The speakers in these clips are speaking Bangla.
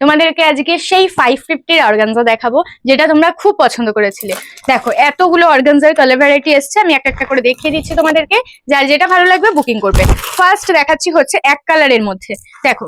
তোমাদেরকে আজকে সেই ফাইভ ফিফটির অর্গানজা দেখাবো, যেটা তোমরা খুব পছন্দ করেছিলে। দেখো, এতগুলো অর্গানজার কালার ভ্যারাইটি এসছে, আমি একটা একটা করে দেখিয়ে দিচ্ছি তোমাদেরকে, যার যেটা ভালো লাগবে বুকিং করবে। ফার্স্ট দেখাচ্ছি হচ্ছে এক কালারের মধ্যে। দেখো,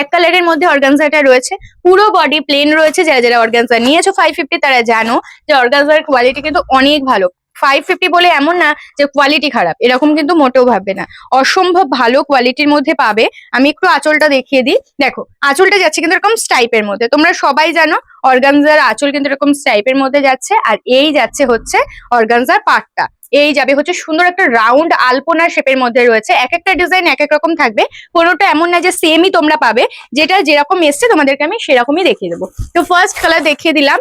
এক কালারের মধ্যে অর্গানজাটা রয়েছে, পুরো বডি প্লেন রয়েছে, যারা যারা অর্গানজা নিয়েছো ফাইভ ফিফটি তারা জানো যে অর্গানজার কোয়ালিটি কিন্তু অনেক ভালো। ফাইভ ফিফটি বলে এমন না যে কোয়ালিটি খারাপ, এরকম কিন্তু মোটেও ভাববে না। অসম্ভব ভালো কোয়ালিটির মধ্যে পাবে। আমি একটু আঁচলটা দেখিয়ে দিই। দেখো, আঁচলটা যাচ্ছে কিন্তু এরকম স্টাইপের মধ্যে। তোমরা সবাই জানো অর্গানজার আঁচল কিন্তু এরকম স্টাইপের মধ্যে যাচ্ছে, আর এই যাচ্ছে হচ্ছে অর্গানজার পাটটা এই যাবে। হচ্ছে সুন্দর একটা রাউন্ড আলপনা শেপের মধ্যে রয়েছে। এক একটা ডিজাইন এক এক রকম থাকবে। কোনোটা এমন না যে সেমই তোমরা পাবে। যেটা যেরকম এসছে তোমাদেরকে আমি সেরকমই দেখিয়ে দেবো। তো ফার্স্ট কালার দেখিয়ে দিলাম।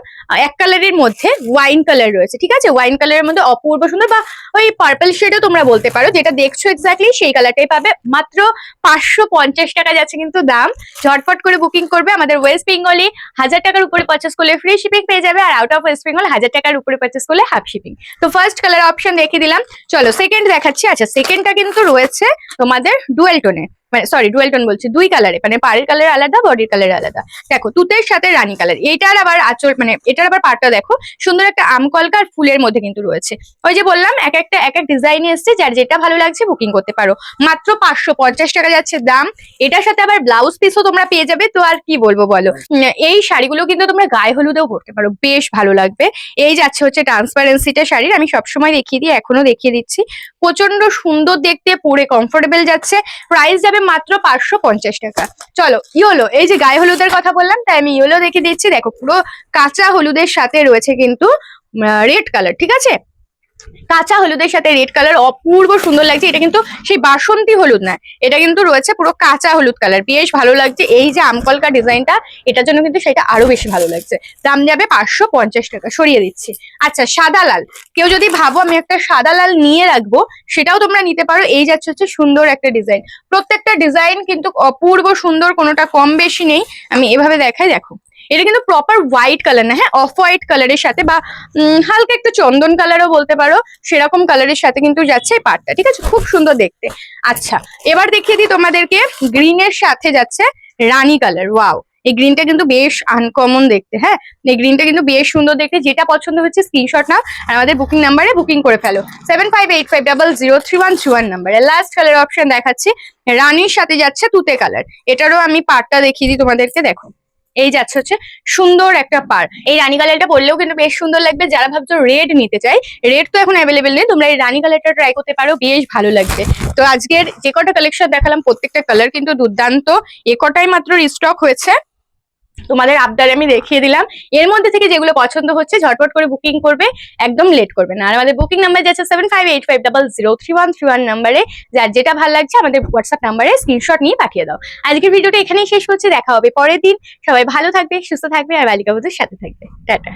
এক কালারের মধ্যে ওয়াইন কালার রয়েছে, ঠিক আছে? ওয়াইন কালারের মধ্যে অপূর্ব সুন্দর বা ওই পার্পল শেডও তোমরা বলতে পারো। যেটা দেখছ এক্স্যাক্টলি সেই কালারটাই পাবে। মাত্র পাঁচশো পঞ্চাশ টাকা যাচ্ছে কিন্তু দাম। ঝটফট করে বুকিং করবে আমাদের ওয়েস্ট বেঙ্গলে হাজার টাকার উপরে পারচেস করলে ফ্রি শিপিং পেয়ে যাবে। আর আউট অফ ওয়েস্ট বেঙ্গল হাজার টাকার উপরে পারচেস করলে হাফ শিপিং তো ফার্স্ট কালার অপশন দেখিয়ে দিলাম। চলো সেকেন্ড দেখাচ্ছি। আচ্ছা সেকেন্ডটা কিন্তু রয়েছে তোমাদের ডুয়েল টোনে মানে সরি ডুয়েল টোন বলছি, দুই কালারে মানে পাড়ের কালার আলাদা বডির কালার আলাদা। দেখো, তুতের সাথে রানী কালার এটার আবার আচল মানে এটার আবার পাটটা দেখো, সুন্দর একটা আমকলকা আর ফুলের মধ্যে কিন্তু রয়েছে। ওই যে বললাম, এক একটা, এক এক ডিজাইন এসছে, যার যেটা ভালো লাগছে বুকিং করতে পারো। মাত্র পাঁচশো পঞ্চাশ টাকা যাচ্ছে দাম। এটার সাথে আবার ব্লাউজ পিসও তোমরা পেয়ে যাবে, তো আর কি বলব বলো? এই শাড়িগুলো কিন্তু তোমরা গায়ে হলুদেও পরতে পারো, বেশ ভালো লাগবে। এই যাচ্ছে হচ্ছে ট্রান্সপারেন্সিটা শাড়ির, আমি সবসময় দেখিয়ে দিই, এখনও দেখিয়ে দিচ্ছি। প্রচণ্ড সুন্দর দেখতে, পরে কমফোর্টেবল যাচ্ছে। প্রাইস যাবে মাত্র পাঁচশো পঞ্চাশ টাকা। চলো, ইয়োলো, এই যে গায়ে হলুদের কথা বললাম, তাই আমি ইয়োলো দেখে দিচ্ছি। দেখো, পুরো কাঁচা হলুদের সাথে রয়েছে কিন্তু রেড কালার ঠিক আছে? কাঁচা হলুদের সাথে রেড কালার অপূর্ব সুন্দর লাগছে। এটা কিন্তু সেই বাসন্তী হলুদ না, এটা কিন্তু রয়েছে পুরো কাঁচা হলুদ কালার বেশ ভালো লাগছে। এই যে আমকলকা ডিজাইনটা এটার জন্য কিন্তু সেটা আরও বেশি ভালো লাগছে। দাম যাবে পাঁচশো পঞ্চাশ টাকা। সরিয়ে দিচ্ছি। আচ্ছা সাদা লাল। কেউ যদি ভাবো আমি একটা সাদা লাল নিয়ে রাখব, সেটাও তোমরা নিতে পারো। এই যাচ্ছে হচ্ছে সুন্দর একটা ডিজাইন প্রত্যেকটা ডিজাইন কিন্তু অপূর্ব সুন্দর, কোনোটা কম বেশি নেই। আমি এভাবে দেখাই, দেখো। এটা কিন্তু প্রপার হোয়াইট কালার না হ্যাঁ? অফ হোয়াইট কালারের সাথে বা হালকা একটু চন্দন কালারও বলতে পারো, সেরকম কালারের সাথে কিন্তু যাচ্ছে এই পাটটা ঠিক আছে? খুব সুন্দর দেখতে। আচ্ছা এবার দেখিয়ে দিই তোমাদেরকে গ্রিন এর সাথে যাচ্ছে রানী কালার ওয়াও এই গ্রিনটা কিন্তু বেশ আনকমন দেখতে হ্যাঁ? এই গ্রিনটা কিন্তু বেশ সুন্দর দেখতে, যেটা পছন্দ হচ্ছে স্ক্রিনশট নাও, আর আমাদের বুকিং নাম্বারে বুকিং করে ফেলো। Seven five eight five double zero three one three one নাম্বারে লাস্ট কালার অপশন দেখাচ্ছি, রানীর সাথে যাচ্ছে তুতে কালার এটারও আমি পাটটা দেখিয়ে দিই তোমাদেরকে, দেখো। এই যাচ্ছে হচ্ছে সুন্দর একটা পার এই রানী কালারটা পরলেও কিন্তু বেশ সুন্দর লাগবে। যারা ভাবছ রেড নিতে চাই রেড তো এখন অ্যাভেলেবেল নেই, তোমরা এই রানী কালারটা ট্রাই করতে পারো, বেশ ভালো লাগবে। তো আজকের যে কটা কালেকশন দেখালাম, প্রত্যেকটা কালার কিন্তু দুর্দান্ত। এ কটাই মাত্র স্টক হয়েছে? তোমাদের আবদারে আমি দেখিয়ে দিলাম। এর মধ্যে থেকে যেগুলো পছন্দ হচ্ছে, ঝটপট করে বুকিং করবে, একদম লেট করবে না। আর আমাদের বুকিং নাম্বার যাচ্ছে seven five eight five double zero three one three one নাম্বারে যার যেটা ভালো লাগছে, আমাদের হোয়াটসঅ্যাপ নাম্বারে স্ক্রিনশট নিয়ে পাঠিয়ে দাও। আজকের ভিডিওটা এখানেই শেষ হচ্ছে দেখা হবে পরের দিন। সবাই ভালো থাকবে, সুস্থ থাকবে, আর বালিকা বোধের সাথে থাকবে। টাটা।